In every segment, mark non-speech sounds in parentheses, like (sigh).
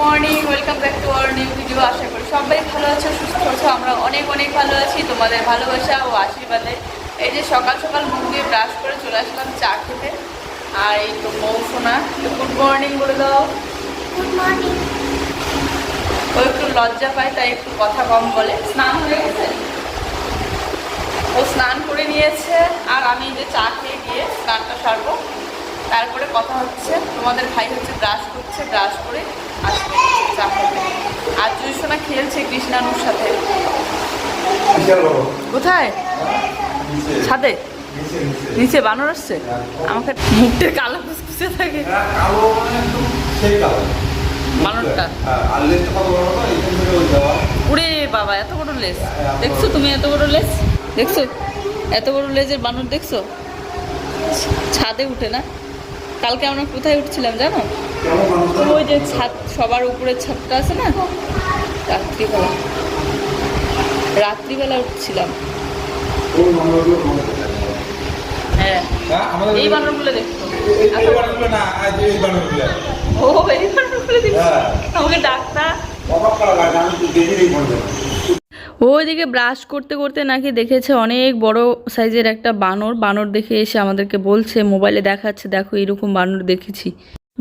Morning welcome back to our new video আশা করি সবাই ভালো আছো সুস্থ আছো আমরা অনেক অনেক ভালো আছি তোমাদের ভালোবাসা ও আশীর্বাদে। এই যে সকাল সকাল মুখ দিয়ে ব্রাশ করে চলে আসলাম চা খেতে। আর এই তো মৌসোনা গুড মর্নিং বলে দাও। গুড মর্নিং ও একটু লজ্জা পায় তাই একটু কথা কম বলে। স্নান হয়ে গেছে? ও স্নান করে নিয়েছে আর আমি যে চা খেয়ে গিয়ে স্নানটা সারবো। তারপরে কথা হচ্ছে তোমাদের ভাই হচ্ছে ব্রাশ করছে ব্রাশ করে আসবে চা খেতে আর জুইসোনা খেলছে কৃষ্ণানুর সাথে। কোথায়? ছাদে? নিচে বানর আসছে? আমাকে মুখটা কালো খুসখুসে থাকে। কালো মানে বানরটা? হ্যাঁ, উড়ে বাবা এত বড় লেজ দেখছ তুমি এত বড় লেজ দেখছ? এত বড় লেজের বানর দেখছ? ছাদে উঠে না? কালকে আমরা কোথায় উঠছিলাম জানো ওই যে ছাদ সবার উপরে ছাদটা আছে না রাত্রিবেলা রাত্রিবেলা উঠছিলাম মনে। হ্যাঁ হ্যাঁ, এই বানরগুলো দেখতো। ও এই দেখতো হ্যাঁ। আমাকে ডাক্তার ওইদিকে ব্রাশ করতে করতে নাকি দেখেছে অনেক বড় সাইজের একটা বানর। বানর দেখে এসে আমাদেরকে বলছে মোবাইলে দেখাচ্ছে, দেখো এরকম বানর দেখেছি।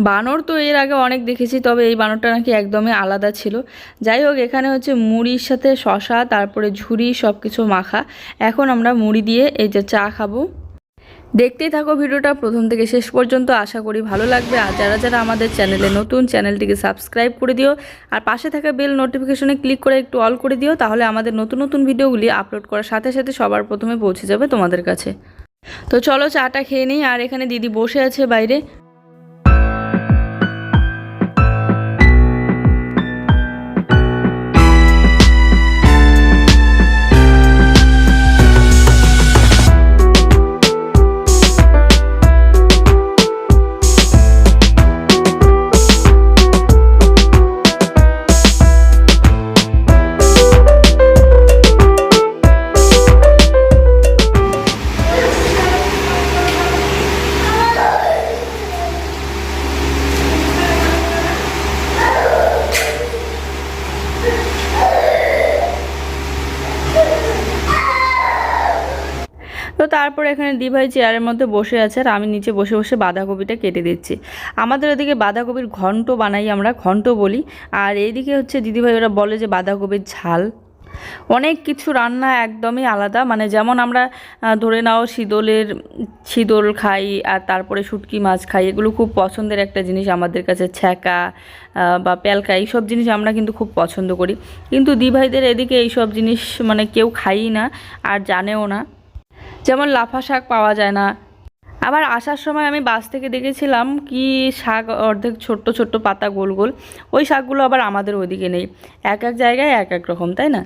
বানর তো এর আগে অনেক দেখেছি, তবে এই বানরটা নাকি একদমই আলাদা ছিল। যাই হোক, এখানে হচ্ছে মুড়ির সাথে শশা তারপরে ঝুড়ি সব কিছু মাখা। এখন আমরা মুড়ি দিয়ে এই যে চা খাব। দেখতেই থাকো ভিডিওটা, প্রথম থেকে শেষ পর্যন্ত আশা করি ভালো লাগবে। আর যারা যারা আমাদের চ্যানেলে নতুন, চ্যানেলটিকে সাবস্ক্রাইব করে দিও। আর পাশে থাকা বেল নোটিফিকেশনে ক্লিক করে একটু অল করে দিও, তাহলে আমাদের নতুন নতুন ভিডিওগুলি আপলোড করার সাথে সাথে সবার প্রথমে পৌঁছে যাবে তোমাদের কাছে। তো চলো চাটা খেয়ে নিই, আর এখানে দিদি বসে আছে বাইরে। তারপর এখানে দিভাই চেয়ারের মধ্যে বসে আছে আর আমি নিচে বসে বসে বাঁধাকপিটা কেটে দিচ্ছি। আমাদের ওদিকে বাঁধাকপির ঘন্ট বানাই আমরা, ঘন্ট বলি। আর এইদিকে হচ্ছে দিদিভাই, ওরা বলে যে বাঁধাকপির ঝাল। অনেক কিছু রান্না একদমই আলাদা মানে যেমন আমরা ধরে নাও শীদলের শীদল খাই আর তারপরে শুটকি মাছ খাই, এগুলো খুব পছন্দের একটা জিনিস আমাদের কাছে। ছ্যাঁকা বা প্যালকা, এইসব জিনিস আমরা কিন্তু খুব পছন্দ করি। কিন্তু দিভাইদের এদিকে এইসব জিনিস মানে কেউ খাইই না আর জানেও না। যেমন লাফা শাক পাওয়া যায় না। আবার আসার সময় আমি বাস থেকে দেখেছিলাম কি শাক অর্ধেক ছোট্ট ছোট্ট পাতা গোল গোল, ওই শাকগুলো আবার আমাদের ওইদিকে নেই। এক এক জায়গায় এক এক রকম, তাই না?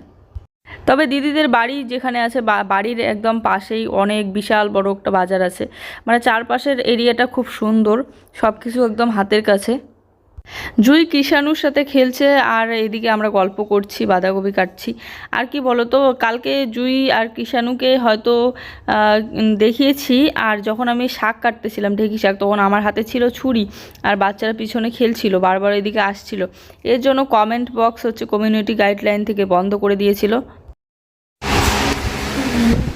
তবে দিদিদের বাড়ি যেখানে আছে বাড়ির একদম পাশেই অনেক বিশাল বড় একটা বাজার আছে। মানে চারপাশের এরিয়াটা খুব সুন্দর সব কিছু একদম হাতের কাছে। জুই কিষাণুর সাথে খেলছে, আর এদিকে আমরা গল্প করছি, বাঁধাকপি কাটছি। আর কি বলো তো কালকে জুই আর কিষাণুকে হয়তো দেখিয়েছি, আর যখন আমি শাক কাটতেছিলাম, ঢেকি শাক, তখন আমার হাতে ছিল ছুরি, আর বাচ্চারা পিছনে খেলছিল, বারবার এদিকে আসছিল। এর জন্য কমেন্ট বক্স হচ্ছে কমিউনিটি গাইডলাইন থেকে বন্ধ করে দিয়েছিল।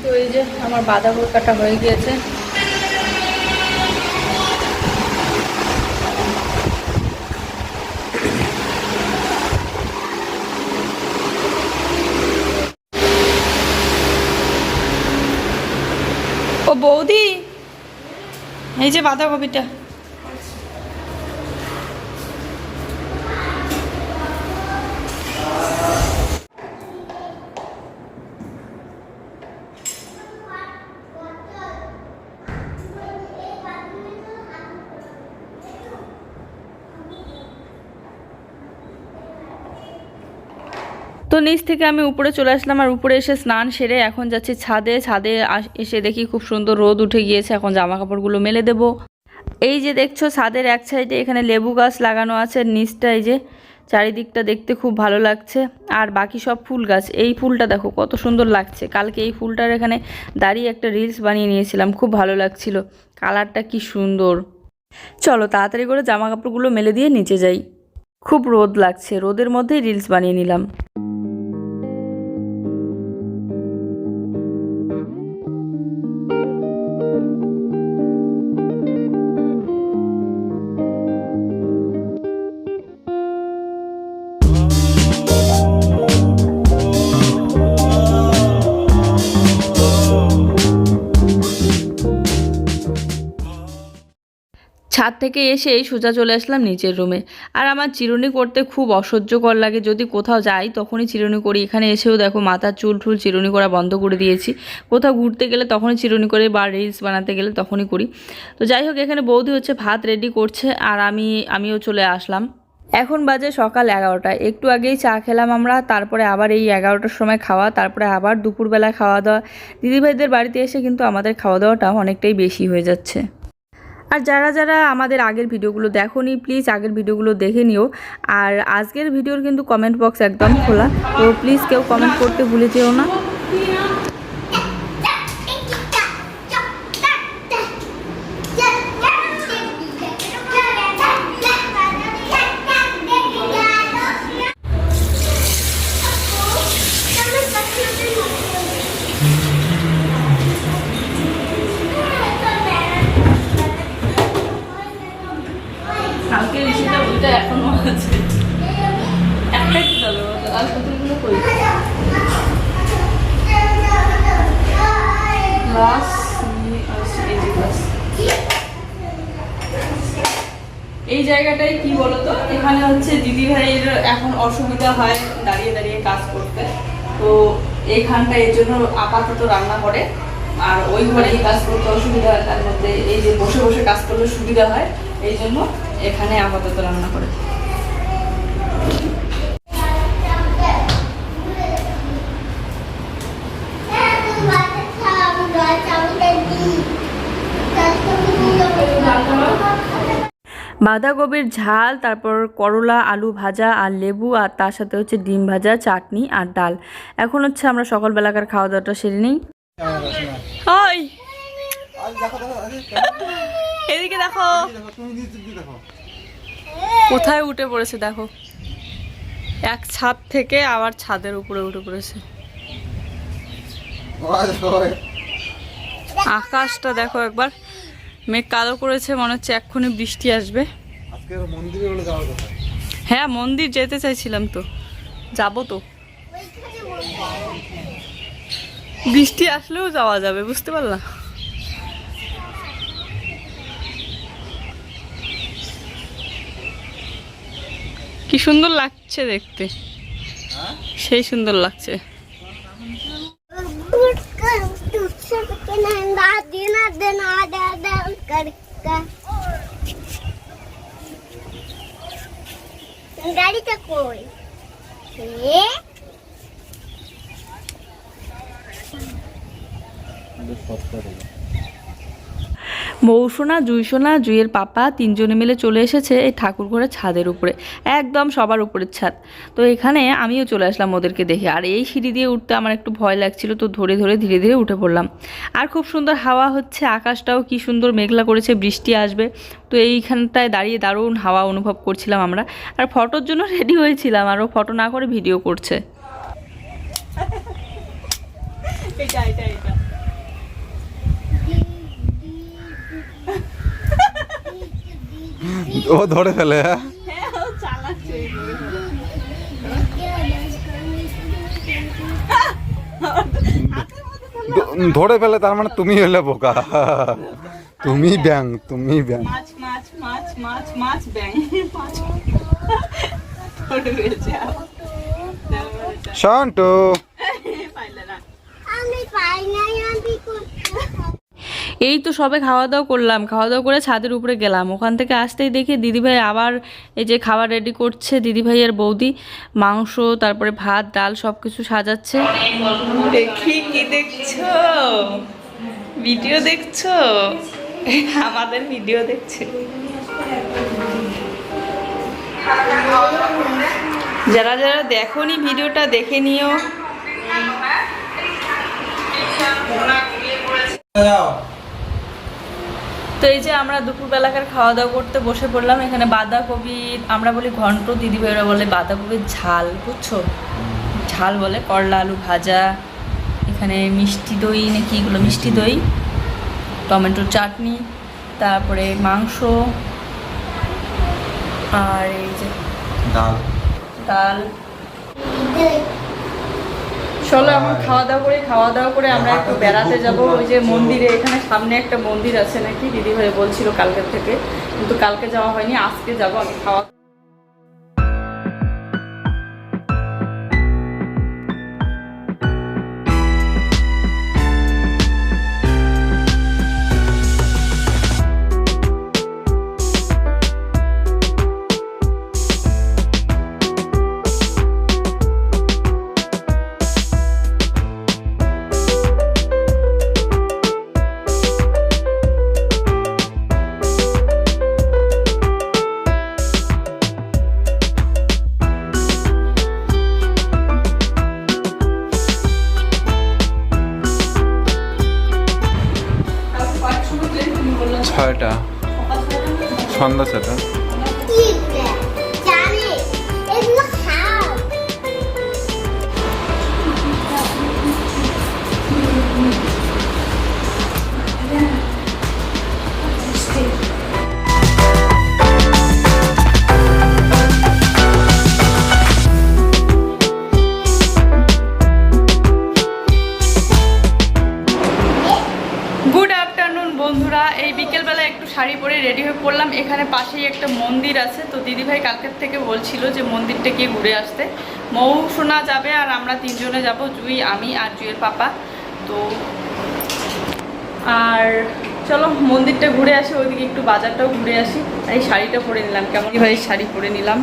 তো এই যে আমার বাঁধাকপি কাটা হয়ে গিয়েছে। বৌদি? এই যে বাঁধাকপিটা। তো নিচ থেকে আমি উপরে চলে আসলাম আর উপরে এসে স্নান সেরে এখন যাচ্ছি ছাদে। ছাদে এসে দেখি খুব সুন্দর রোদ উঠে গিয়েছে, এখন জামা কাপড়গুলো মেলে দেব। এই যে দেখছ ছাদের এক সাইডে এখানে লেবু গাছ লাগানো আছে, নিচটা এই যে চারিদিকটা দেখতে খুব ভালো লাগছে। আর বাকি সব ফুল গাছ, এই ফুলটা দেখো কত সুন্দর লাগছে। কালকে এই ফুলটার এখানে দাঁড়িয়ে একটা রিলস বানিয়ে নিয়েছিলাম, খুব ভালো লাগছিল। কালারটা কি সুন্দর। চলো তাড়াতাড়ি করে জামা কাপড়গুলো মেলে দিয়ে নিচে যাই। খুব রোদ লাগছে, রোদের মধ্যেই রিলস বানিয়ে নিলাম। ছাদ থেকে এসেই সোজা চলে আসলাম নিচের রুমে। আর আমার চিরুনি করতে খুব অসহ্যকর লাগে, যদি কোথাও যাই তখনই চিরুনি করি। এখানে এসেও দেখো মাথার চুল টুল চিরুনি করা বন্ধ করে দিয়েছি। কোথাও ঘুরতে গেলে তখনই চিরুনি করে বা রিলস বানাতে গেলে তখনই করি। তো যাই হোক, এখানে বৌদি হচ্ছে ভাত রেডি করছে আর আমি, আমিও চলে আসলাম। এখন বাজে সকাল এগারোটা। একটু আগেই চা খেলাম আমরা, তারপরে আবার এই এগারোটার সময় খাওয়া, তারপরে আবার দুপুরবেলা খাওয়া দাওয়া। দিদিভাইদের বাড়িতে এসে কিন্তু আমাদের খাওয়া দাওয়াটা অনেকটাই বেশি হয়ে যাচ্ছে। আর যারা যারা আমাদের আগের ভিডিওগুলো দেখোনি প্লিজ আগের ভিডিওগুলো দেখে নিও। আর আজকের ভিডিওর কিন্তু কমেন্ট বক্স একদম খোলা। তো প্লিজ কেউ কমেন্ট করতে ভুলে যেও না। গ্লাস এই জায়গাটাই কি বলতো? এখানে হচ্ছে দিদি ভাইয়ের এখন অসুবিধা হয় দাঁড়িয়ে দাঁড়িয়ে কাজ করতে। তো এইখানটা এর জন্য আপাতত রান্না করে। আর ওই ঘরেই কাজ করতে অসুবিধা হয়, তার মধ্যে এই যে বসে বসে কাজ করলে সুবিধা হয়, এই জন্য এখানে আপাতত রান্না করে। বাঁধাকপির ঝাল তারপর করলা আলু ভাজা আর লেবু আর তার সাথে হচ্ছে ডিম ভাজা চাটনি আর ডাল। এখন হচ্ছে আমরা সকালবেলাকার খাওয়া দাওয়াটা সেরে নিই। ওই! এদিকে দেখো। কোথায় উঠে পড়েছে দেখো। এক ছাদ থেকে আবার ছাদের উপরে উঠে পড়েছে। আকাশটা দেখো একবার। মেঘ কালো করেছে মনে হচ্ছে এক্ষুনি বৃষ্টি আসবে। হ্যাঁ মন্দির যেতে চাইছিলাম তো। যাব তো। বৃষ্টি আসলেও যাওয়া যাবে বুঝতে পারলা? কি সুন্দর লাগছে দেখতে। সেই সুন্দর লাগছে। গাড়িটা কই এ মৌসোনা, জুইসোনা, জুইয়ের পাপা তিনজনে মিলে চলে এসেছে এই ঠাকুর ঘরের ছাদের উপরে, একদম সবার উপরের ছাদ। তো এখানে আমিও চলে আসলাম ওদেরকে দেখে। আর এই সিঁড়ি দিয়ে উঠতে আমার একটু ভয় লাগছিল, তো ধরে ধরে ধীরে ধীরে উঠে পড়লাম। আর খুব সুন্দর হাওয়া হচ্ছে, আকাশটাও কি সুন্দর মেঘলা করেছে, বৃষ্টি আসবে। তো এইখানটায় দাঁড়িয়ে দারুণ হাওয়া অনুভব করছিলাম আমরা। আর ফটোর জন্য (laughs) রেডি হয়েছিলাম, আর ও ফটো না করে ভিডিও করছে। (laughs) এটা এটা এটা। ও ধরে ফেলে হ্যাঁ? ধরে ফেলে তার মানে তুমি হলে বোকা। তুমি ব্যাং তুমি ব্যাং। শান্ত। আমি পাই এই তো সবে খাওয়া দাওয়া করলাম। খাওয়া দাওয়া করে ছাদের উপরে গেলাম। ওখান থেকে আসতেই দেখি দিদিভাই আবার এই যে খাবার রেডি করছে দিদিভাইয়ের বৌদি। মাংস তারপরে ভাত ডাল সব কিছু সাজাচ্ছে। দেখি কি দেখছ? ভিডিও দেখছ? আমাদের ভিডিও দেখছে। যারা যারা দেখোনি ভিডিওটা দেখে নিও। যাও। তো এই যে আমরা দুপুরবেলাকার খাওয়া দাওয়া করতে বসে পড়লাম এখানে বাঁধাকপি আমরা বলি ঘন্ট দিদিভাইরা বলে বাঁধাকপির ঝাল বুঝছ? ঝাল বলে করলা আলু ভাজা এখানে মিষ্টি দই নাকি এগুলো মিষ্টি দই টমেটোর চাটনি তারপরে মাংস আর এই যে ডাল। ডাল। চলো এখন খাওয়া দাওয়া করে, খাওয়া দাওয়া করে আমরা একটু বেড়াতে যাব। ওই যে মন্দিরে, এখানে সামনে একটা মন্দির আছে নাকি? দিদি ভাই বলছিল কালকের থেকে। কিন্তু কালকে যাওয়া হয়নি, আজকে যাব আমি খাওয়া কালকের থেকে বলছিল যে মন্দিরটা গিয়ে ঘুরে আসতে। মৌ শোনা যাবে আর আমরা তিনজনে যাব জুই আমি আর জুয়ের পাপা। তো আর চলো মন্দিরটা ঘুরে আসি ওইদিকে একটু বাজারটাও ঘুরে আসি। এই শাড়িটা পরে নিলাম কেমন ভাই শাড়ি পরে নিলাম।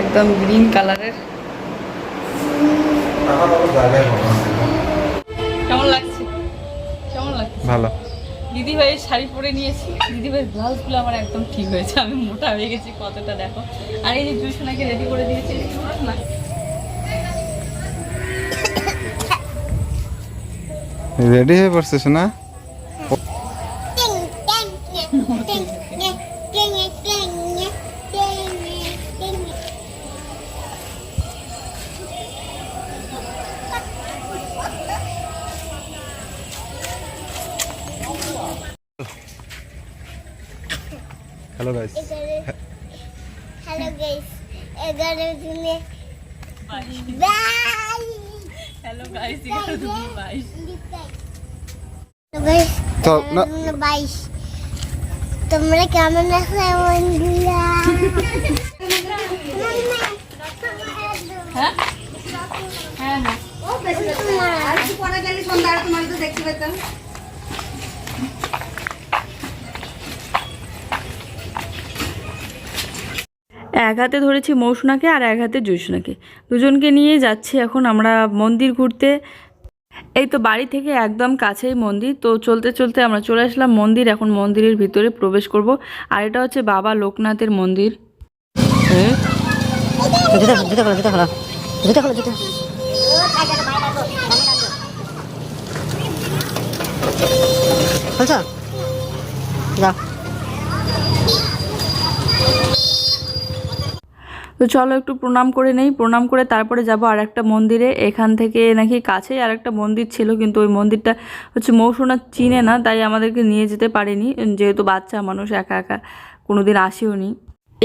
একদম গ্রিন কালারের। কেমন লাগছে? কেমন লাগছে? ভালো। দিদি ভাইয়ের শাড়ি পরে নিয়েছি। দিদিভাইয়ের ব্লাউজগুলো আমার একদম ঠিক হয়েছে। আমি মোটা হয়ে গেছি, কতটা দেখো। আর এই যে জুসোনাকে রেডি করে দিয়েছি না রেডি হয়ে পড়ছিস না এগারো বাই হ্যালো গাইস এখানে তুমি বাইশ। তো না বাইশ। তোমরা কেমন আছো বন্ধুরা? হ্যাঁ? হ্যাঁ হ্যাঁ। এক হাতে ধরেছি মৌসুনাকে আর এক হাতে জুসুনাকে দুজনকে নিয়ে যাচ্ছি এখন আমরা মন্দির ঘুরতে। এই তো বাড়ি থেকে একদম কাছেই মন্দির, তো চলতে চলতে আমরা চলে আসলাম মন্দির, এখন মন্দিরের ভিতরে প্রবেশ করব। আর এটা হচ্ছে বাবা লোকনাথের মন্দির। জুতো তো চলো একটু প্রণাম করে নেই। প্রণাম করে তারপরে যাব আর একটা মন্দিরে। এখান থেকে নাকি কাছেই আর একটা মন্দির ছিল, কিন্তু ওই মন্দিরটা হচ্ছে মৌসুনা চিনে না, তাই আমাদেরকে নিয়ে যেতে পারেনি। যেহেতু বাচ্চা মানুষ, একা একা কোনো দিন আসেও নি।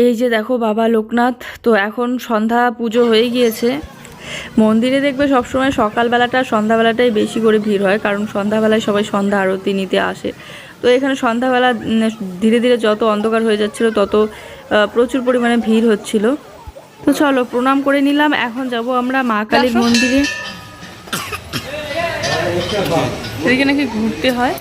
এই যে দেখো বাবা লোকনাথ, তো এখন সন্ধ্যা পুজো হয়ে গিয়েছে। মন্দিরে দেখবে সবসময় সকালবেলাটা সন্ধ্যাবেলাটাই বেশি করে ভিড় হয়, কারণ সন্ধ্যাবেলায় সবাই সন্ধ্যা আরতি নিতে আসে। তো এখানে সন্ধ্যাবেলা ধীরে ধীরে যত অন্ধকার হয়ে যাচ্ছিল, তত প্রচুর পরিমাণে ভিড় হচ্ছিল। তো চলো প্রণাম করে নিলাম। এখন যাব আমরা মা কালীর মন্দিরে। এদিকে নাকি ঘুরতে হয়।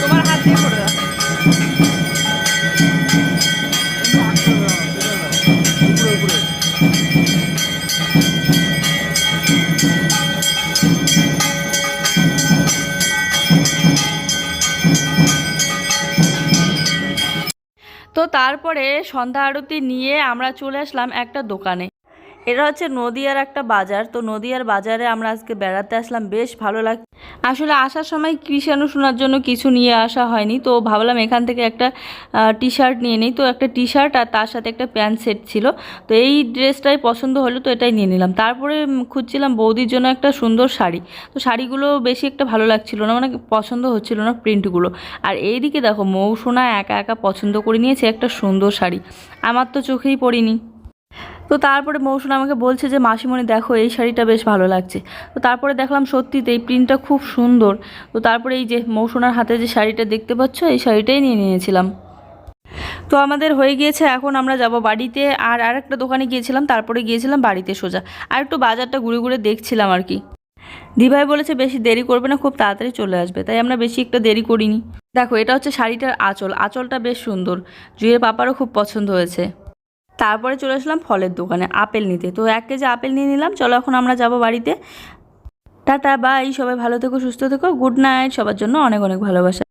তোমার তো তারপরে সন্ধ্যা আরতি নিয়ে আমরা চলে আসলাম একটা দোকানে। এটা হচ্ছে নদিয়ার একটা বাজার। তো নদিয়ার বাজারে আমরা আজকে বেড়াতে আসলাম, বেশ ভালো লাগ আসলে আসার সময় কৃষাণু শোনার জন্য কিছু নিয়ে আসা হয়নি। তো ভাবলাম এখান থেকে একটা টি শার্ট নিয়ে নিই। তো একটা টি শার্ট আর তার সাথে একটা প্যান্ট সেট ছিল। তো এই ড্রেসটাই পছন্দ হলো, তো এটাই নিয়ে নিলাম। তারপরে খুঁজছিলাম বৌদির জন্য একটা সুন্দর শাড়ি। তো শাড়িগুলো বেশি একটা ভালো লাগছিল না মানে পছন্দ হচ্ছিল না প্রিন্টগুলো। আর এইদিকে দেখো, মৌসোনা একা একা পছন্দ করে নিয়েছে একটা সুন্দর শাড়ি। আমার তো চোখেই পড়িনি। তো তারপরে মৌসুম আমাকে বলছে যে, মাসিমণি, দেখো এই শাড়িটা বেশ ভালো লাগছে। তো তারপরে দেখলাম সত্যিতে এই প্রিন্টটা খুব সুন্দর। তো তারপরে এই যে মৌসুনার হাতে যে শাড়িটা দেখতে পাচ্ছ, এই শাড়িটাই নিয়ে নিয়েছিলাম। তো আমাদের হয়ে গিয়েছে, এখন আমরা যাব বাড়িতে। আর আরেকটা দোকানে গিয়েছিলাম, তারপরে গিয়েছিলাম বাড়িতে সোজা। আর একটু বাজারটা ঘুরে ঘুরে দেখছিলাম আর কি। দিভাই বলেছে, বেশি দেরি করবে না, খুব তাড়াতাড়ি চলে আসবে। তাই আমরা বেশি একটা দেরি করিনি। দেখো, এটা হচ্ছে শাড়িটার আঁচল। আঁচলটা বেশ সুন্দর। জুয়ের পাপারও খুব পছন্দ হয়েছে। তারপরে চলে আসলাম ফলের দোকানে, আপেল নিতে। তো এক কেজি আপেল নিয়ে নিলাম, চলো এখন আমরা যাব বাড়িতে। টাটা বাই সবাই ভালো থেকো, সুস্থ থেকো। Good night. সবার জন্য অনেক অনেক ভালোবাসা।